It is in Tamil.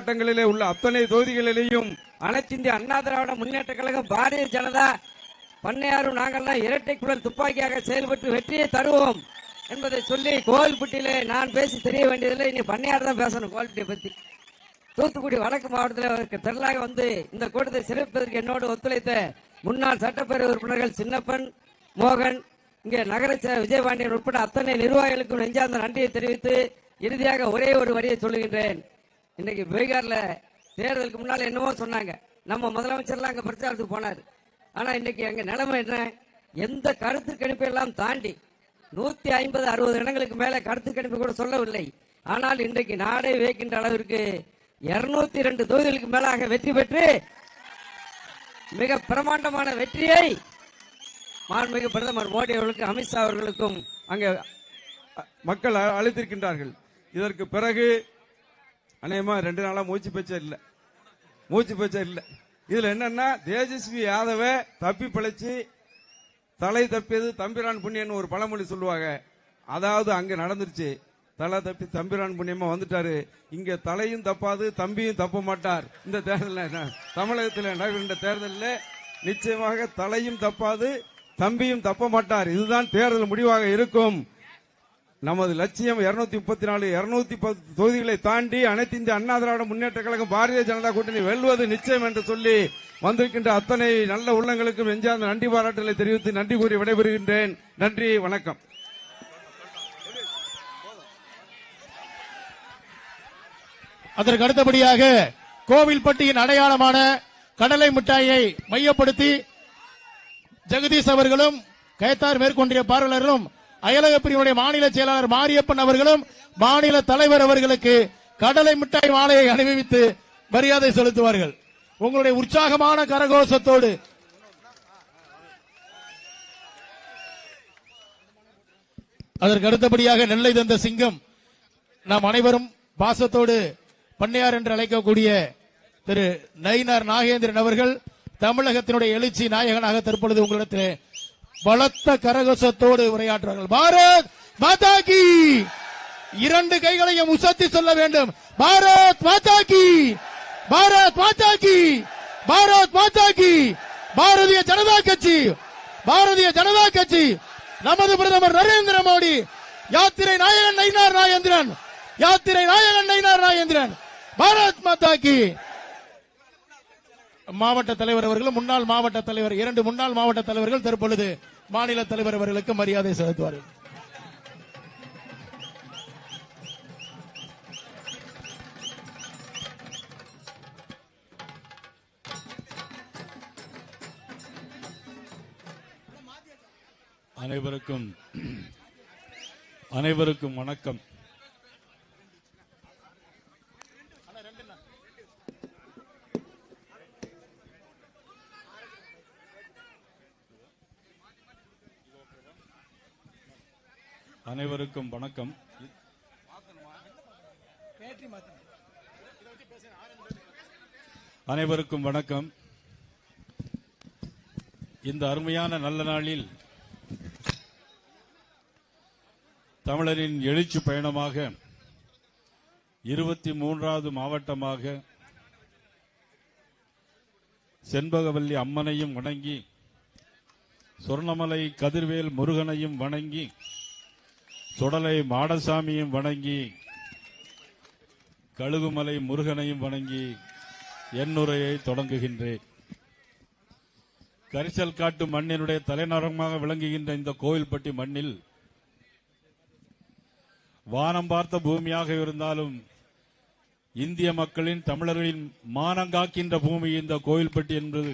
மாவட்டங்களிலே உள்ள அத்தனை தொகுதிகளிலேயும் அனைத்து இந்திய அண்ணா திராவிட முன்னேற்ற கழகம் பாரதிய ஜனதா பண்ணையாரும் நாங்கள்லாம் இரட்டை குழல் துப்பாக்கியாக செயல்பட்டு வெற்றியை தருவோம் என்பதை சொல்லி கோவில்பட்டியிலே நான் பேசி தெரிய வேண்டியதில்லை. இனி பண்ணையார் தான் பேசணும் கோவில்பட்டியை பத்தி. தூத்துக்குடி வடக்கு மாவட்டத்தில் திரளாக வந்து இந்த கூட்டத்தை சிறப்பதற்கு என்னோடு ஒத்துழைத்த முன்னாள் சட்டப்பேரவை உறுப்பினர்கள் சின்னப்பன் மோகன் இங்கே நகர விஜயபாண்டியன் உட்பட அத்தனை நிர்வாகிகளுக்கும் நெஞ்சார்ந்த நன்றியை தெரிவித்து இறுதியாக ஒரே ஒரு வரியை சொல்லுகின்றேன். இன்னைக்கு பீகார்ல தேர்தலுக்கு முன்னால என்னமோ சொன்னாங்க. நம்ம முதலமைச்சர்லாம் அங்க பிரச்சாரத்துக்கு போனார். ஆனா இன்னைக்கு எங்க நிலைமை என்ன? எந்த கருத்து கணிப்பு எல்லாம் தாண்டி நூத்தி ஐம்பது அறுபது இடங்களுக்கு மேல கருத்து கணிப்பு கூட சொல்லவில்லை. ஆனால் இன்றைக்கு நாடே வியக்கின்ற அளவிற்கு இருநூத்தி ரெண்டு தொகுதிகளுக்கு மேலாக வெற்றி பெற்று மிக பிரமாண்டமான வெற்றியை மாண்புமிகு பிரதமர் மோடி அவர்களுக்கும் அமித்ஷா அவர்களுக்கும் அங்கே மக்கள் அழைத்திருக்கின்றார்கள் இதற்கு பிறகு அநேகமா ரெண்டு நாளா மூச்சு பேச்சா இல்ல. மூச்சு பேச்சா இல்ல. இதுல என்னன்னா தேஜஸ்வி யாதவ தப்பி பிழைச்சு தலை தப்பியது தம்பிரான் புண்ணியன்னு ஒரு பழமொழி சொல்லுவாங்க. அதாவது அங்க நடந்துருச்சு. தலை தப்பி தம்பிரான் புண்ணியமா வந்துட்டாரு. இங்க தலையும் தப்பாது தம்பியும் தப்ப மாட்டார். இந்த தேர்தலில் தமிழகத்தில் நடக்கின்ற தேர்தலில் நிச்சயமாக தலையும் தப்பாது தம்பியும் தப்ப மாட்டார். இதுதான் தேர்தல் முடிவாக இருக்கும். நமது லட்சியம் 234 முப்பத்தி நாலு இருநூத்தி பத்து தொகுதிகளை தாண்டி அனைத்து இந்திய அண்ணா திராவிட முன்னேற்ற கழகம் பாரதிய ஜனதா கூட்டணி வெல்வது நிச்சயம் என்று சொல்லி வந்திருக்கின்ற அத்தனை நல்ல உள்ளங்களுக்கும் எஞ்சார்ந்த நன்றி பாராட்டுகளை தெரிவித்து நன்றி கூறி விடைபெறுகின்றேன். நன்றி வணக்கம். அதற்கு அடுத்தபடியாக கோவில்பட்டியின் அடையாளமான கடலை மிட்டாயை மையப்படுத்தி ஜெகதீஷ் அவர்களும் கைத்தார் மேற்கொண்டிய பார்வையாளர்களும் அயலக பிரிவுடைய மாநில செயலாளர் மாரியப்பன் அவர்களும் மாநில தலைவர் அவர்களுக்கு கடலை மிட்டாய் மாலையை அணிவித்து மரியாதை செலுத்துவார்கள். உங்களுடைய உற்சாகமான கரகோஷத்தோடு அதற்கு அடுத்தபடியாக நெல்லை தந்த சிங்கம் நாம் அனைவரும் பாசத்தோடு பண்ணையார் என்று அழைக்கக்கூடிய திரு நயினார் நாகேந்திரன் அவர்கள் தமிழகத்தினுடைய எழுச்சி நாயகனாக தற்பொழுது உங்களிடத்தில் பலத்த கரகசத்தோடு உரையாற்றுவார்கள். பாரத் மாதா கி! இரண்டு கைகளையும் உசத்தி சொல்ல வேண்டும். பாரத் மாதா கி! பாரத் மாதா கி! பாரத் மாதா கி! பாரதிய ஜனதா கட்சி! பாரதிய ஜனதா கட்சி! நமது பிரதமர் நரேந்திர மோடி! யாத்திரை நாயகன் நயினார் நாயேந்திரன்! யாத்திரை நாயகன் நயினார் நாயேந்திரன்! பாரத் மாதா கி! மாவட்ட தலைவர் அவர்களும் முன்னாள் மாவட்ட தலைவர் இரண்டு முன்னாள் மாவட்ட தலைவர்கள் தற்பொழுது மாநில தலைவர் அவர்களுக்கு மரியாதை செலுத்துவார்கள். அனைவருக்கும் அனைவருக்கும் வணக்கம். அனைவருக்கும் வணக்கம். அனைவருக்கும் வணக்கம். இந்த அருமையான நல்ல நாளில் தமிழரின் எழுச்சி பயணமாக இருபத்தி மூன்றாவது மாவட்டமாக செண்பகவல்லி அம்மனையும் வணங்கி சொர்ணமலை கதிர்வேல் முருகனையும் வணங்கி சுடலை மாடசாமியும் வணங்கி கழுகுமலை முருகனையும் வணங்கி என்னுரையை தொடங்குகின்றேன். கரிசல் காட்டு மண்ணினுடைய தலைநகரமாக விளங்குகின்ற இந்த கோவில்பட்டி மண்ணில் வானம் பார்த்த பூமியாக இருந்தாலும் இந்திய மக்களின் தமிழர்களின் மானங்காக்கின்ற பூமி இந்த கோயில்பட்டி என்பது